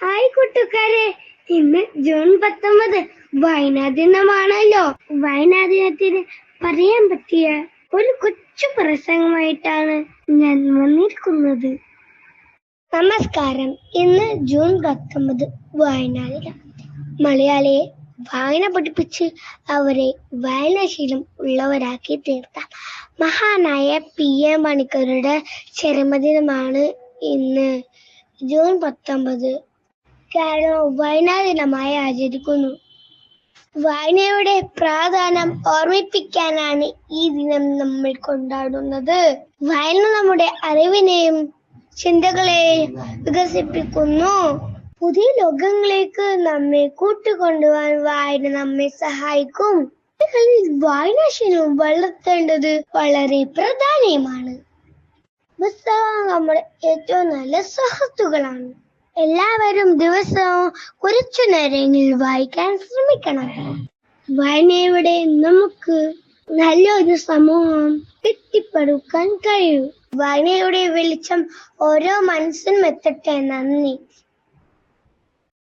Hi കൂട്ടുകാരെ. ഇന്ന് June പത്തൊമ്പത് വായനാ ദിനമാണല്ലോ വായനാ ദിനത്തിന് പറയാൻ പറ്റിയ ഒരു കൊച്ചു പ്രസംഗമായിട്ടാണ് ഞാൻ വന്നിരിക്കുന്നത്. നമസ്കാരം. ഇന്ന് ജൂൺ പത്തൊമ്പത് വായനാ ദിനം മലയാളിയെ വായന പഠിപ്പിച്ച് അവരെ വായനാശീലം ഉള്ളവരാക്കി തീർത്ത മഹാനായ പി എ മണിക്കരുടെ ചരമദിനമാണ് ഇന്ന്. ജൂൺ പത്തൊമ്പത് കാരണം വായനാ ദിനമായി ആചരിക്കുന്നു. വായനയുടെ പ്രാധാന്യം ഓർമ്മിപ്പിക്കാനാണ് ഈ ദിനം നമ്മൾ കൊണ്ടാടുന്നത്. വായന നമ്മുടെ അറിവിനെയും ചിന്തകളെയും വികസിപ്പിക്കുന്നു. പുതിയ ലോകങ്ങളിലേക്ക് നമ്മെ കൂട്ടുകൊണ്ടുപോകാൻ വായന നമ്മെ സഹായിക്കും. വായനാശീലവും വായനാശീലം വളർത്തേണ്ടത് വളരെ പ്രധാനമാണ്. പുസ്തകം നമ്മുടെ ഏറ്റവും നല്ല സുഹൃത്തുക്കളാണ്. എല്ലാവരും ദിവസവും കുറച്ചു നേരങ്ങളിൽ വായിക്കാൻ ശ്രമിക്കണം. വായനയുടെ നമുക്ക് നല്ലൊരു സമൂഹം കെട്ടിപ്പടുക്കാൻ കഴിയും. വായനയുടെ വെളിച്ചം ഓരോ മനസ്സിനും എത്തട്ടെ. നന്ദി.